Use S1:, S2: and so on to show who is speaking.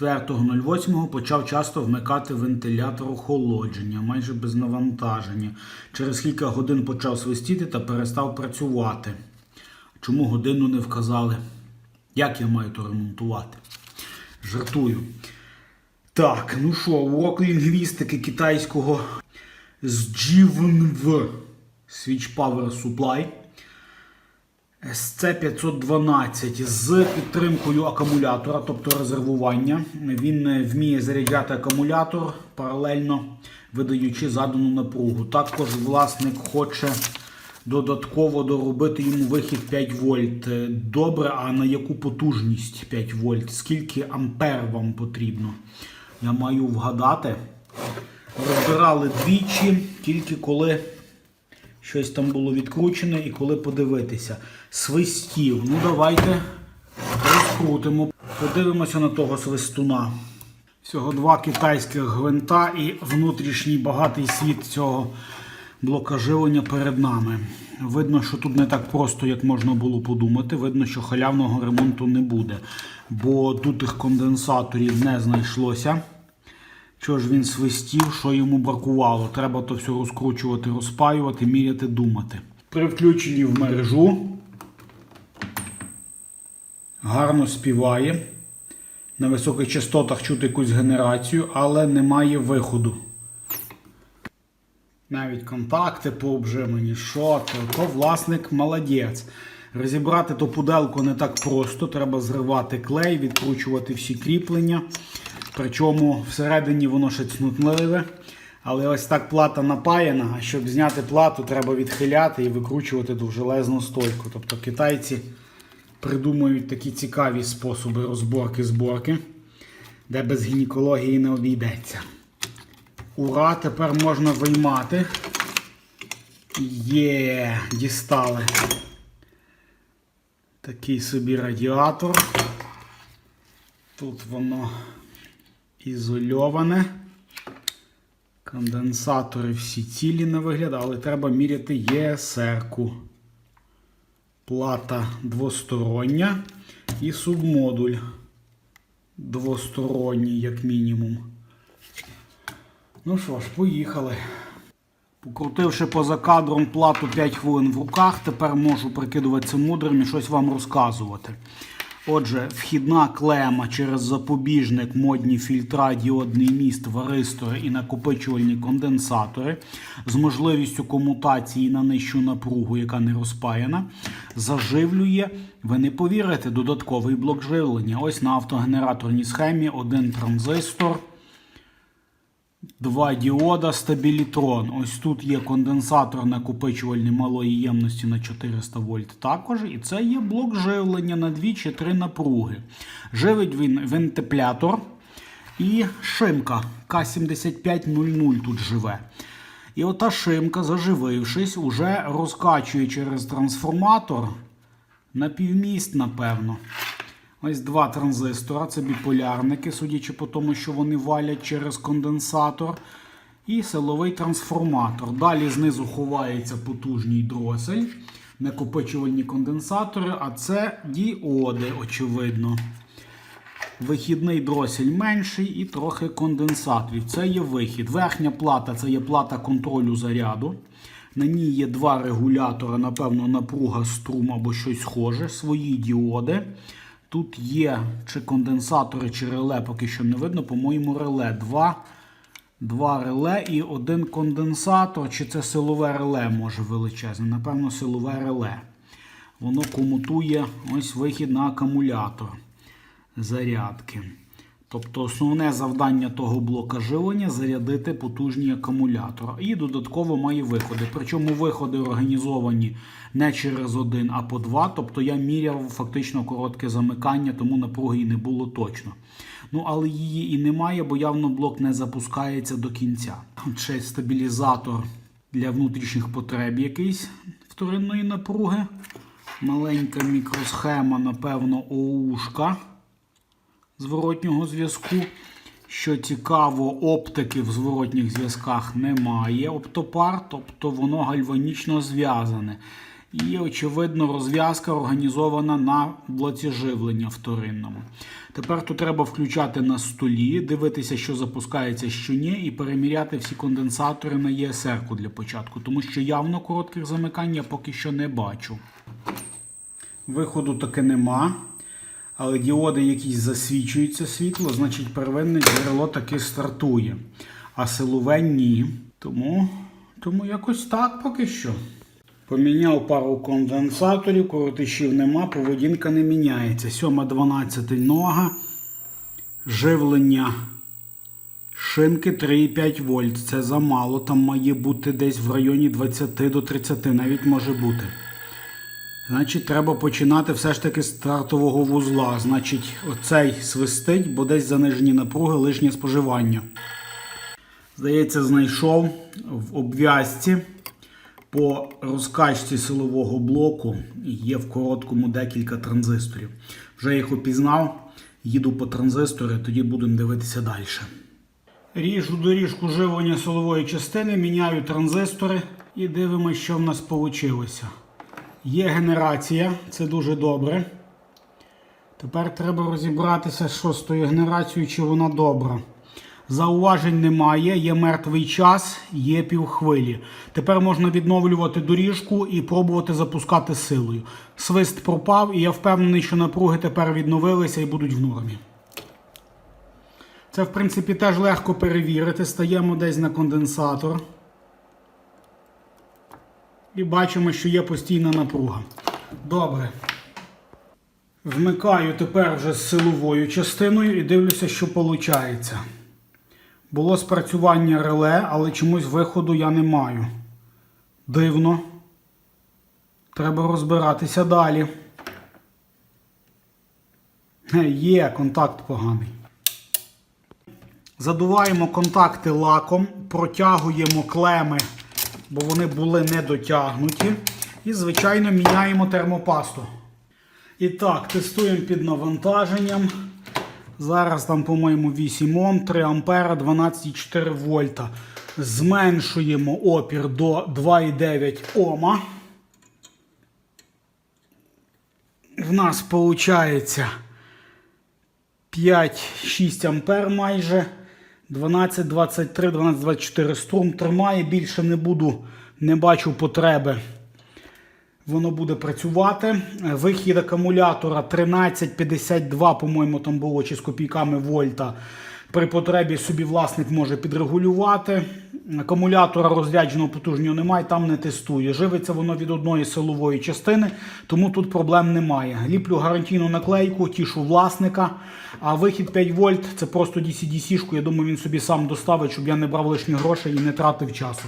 S1: 4.08 почав часто вмикати вентилятор охолодження, майже без навантаження. Через кілька годин почав свистіти та перестав працювати. Чому годину не вказали? Як я маю то ремонтувати? Жартую. Так, ну що, урок лінгвістики китайського з GVNV Switch Power Supply. SC512 з підтримкою акумулятора, тобто резервування. Він е, вміє заряджати акумулятор паралельно видаючи задану напругу. Також власник хоче додатково доробити йому вихід 5 вольт. Е, Добре, а на яку потужність 5 вольт? Скільки ампер вам потрібно? Я маю вгадати. Розбирали двічі, тільки коли щось там було відкручене і коли подивитися. Свистів. Ну давайте розкрутимо. Подивимося на того свистуна. Всього два китайських гвинта і внутрішній багатий світ цього блока живлення перед нами. Видно, що тут не так просто, як можна було подумати. Видно, що халявного ремонту не буде, бо тут їх конденсаторів не знайшлося. Чого ж він свистів, що йому бракувало? Треба то все розкручувати, розпаювати, міряти, думати. При включенні в мережу гарно співає. На високих частотах чути якусь генерацію, але немає виходу. Навіть контакти пообжимані, що то, то власник молодець. Розібрати ту пуделку не так просто. Треба зривати клей, відкручувати всі кріплення. Причому всередині воно ще цнутливе. Але ось так плата напаяна, а щоб зняти плату, треба відхиляти і викручувати довжелезну стойку. Тобто китайці придумують такі цікаві способи розборки-зборки, де без гінекології не обійдеться. Ура, тепер можна виймати. Є, дістали. Такий собі радіатор. Тут воно ізольоване. Конденсатори всі цілі на вигляд, але треба міряти ЄСР-ку. Плата двостороння і субмодуль двосторонній, як мінімум. Ну що ж, поїхали. Покрутивши поза кадром плату 5 хвилин в руках, тепер можу прикидуватися мудрим і щось вам розказувати. Отже, вхідна клема через запобіжник, модні фільтра, діодний міст, варистори і накопичувальні конденсатори з можливістю комутації на нижчу напругу, яка не розпаяна, заживлює, ви не повірите, додатковий блок живлення. Ось на автогенераторній схемі один транзистор. Два діода стабілітрон. Ось тут є конденсатор накопичувальний малої ємності на 400 вольт також. І це є блок живлення на 2 чи 3 напруги. Живить він вентиплятор і шимка К7500 тут живе. І ота шимка, заживившись, уже розкачує через трансформатор на півміст, напевно. Ось два транзистора, це біполярники, судячи по тому, що вони валять через конденсатор. І силовий трансформатор. Далі знизу ховається потужний дросель, накопичувальні конденсатори, а це діоди, очевидно. Вихідний дросель менший і трохи конденсаторів. Це є вихід. Верхня плата це є плата контролю заряду. На ній є два регулятори, напевно, напруга, струм або щось схоже, свої діоди. Тут є чи конденсатори, чи реле, поки що не видно. По-моєму, реле. Два два реле і один конденсатор, чи це силове реле може величезне. Напевно, силове реле. Воно комутує ось вихід на акумулятор зарядки. Тобто основне завдання того блока живлення зарядити потужні акумулятори. І додатково має виходи. Причому виходи організовані не через один, а по два. Тобто я міряв фактично коротке замикання, тому напруги і не було точно. Ну, але її і немає, бо явно блок не запускається до кінця. Ще стабілізатор для внутрішніх потреб якийсь вторинної напруги. Маленька мікросхема, напевно, оушка зворотнього зв'язку. Що цікаво, оптики в зворотніх зв'язках немає оптопар, тобто воно гальванічно зв'язане. І, очевидно, розв'язка організована на блоці живлення вторинному. Тепер тут треба включати на столі, дивитися, що запускається, що ні, і переміряти всі конденсатори на ЄСР-ку для початку, тому що явно коротких замикань я поки що не бачу. Виходу таки нема. Але діоди якісь засвічуються світло, значить первинне джерело таки стартує. А силове ні. Тому, тому якось так поки що. Поміняв пару конденсаторів, коротишів нема, поведінка не міняється. 7-12 нога. Живлення шинки 3,5 вольт. Це замало. Там має бути десь в районі 20 до 30, навіть може бути. Значить, треба починати все ж таки з стартового вузла. Значить, оцей свистить, бо десь занижені напруги, лишнє споживання. Здається, знайшов в обв'язці по розкачці силового блоку є в короткому декілька транзисторів. Вже їх опізнав, їду по транзистори, тоді будемо дивитися далі. Ріжу доріжку живлення силової частини, міняю транзистори і дивимося, що в нас вийшло. Є генерація, це дуже добре. Тепер треба розібратися, з тою генерацією, чи вона добра. Зауважень немає, є мертвий час, є півхвилі. Тепер можна відновлювати доріжку і пробувати запускати силою. Свист пропав, і я впевнений, що напруги тепер відновилися і будуть в нормі. Це, в принципі, теж легко перевірити. Стаємо десь на конденсатор. І бачимо, що є постійна напруга. Добре. Вмикаю тепер вже з силовою частиною і дивлюся, що виходить. Було спрацювання реле, але чомусь виходу я не маю. Дивно. Треба розбиратися далі. Е, Є контакт поганий. Задуваємо контакти лаком, протягуємо клеми, бо вони були не дотягнуті. І, звичайно, міняємо термопасту. І так, тестуємо під навантаженням. Зараз там, по-моєму, 8 Ом, 3 ампера, 12,4 вольта. Зменшуємо опір до 2,9 Ома. В нас виходить 5-6 ампер майже. 12, 23, 12, 24 струм тримає. Більше не буду, не бачу потреби. Воно буде працювати. Вихід акумулятора 1352, по-моєму, там було чи з копійками вольта. При потребі собі власник може підрегулювати. Акумулятора розрядженого потужнього немає, там не тестує. Живиться воно від одної силової частини, тому тут проблем немає. Ліплю гарантійну наклейку, тішу власника. А вихід 5 вольт це просто DC-DC-шку. Я думаю, він собі сам доставить, щоб я не брав лишні гроші і не тратив часу.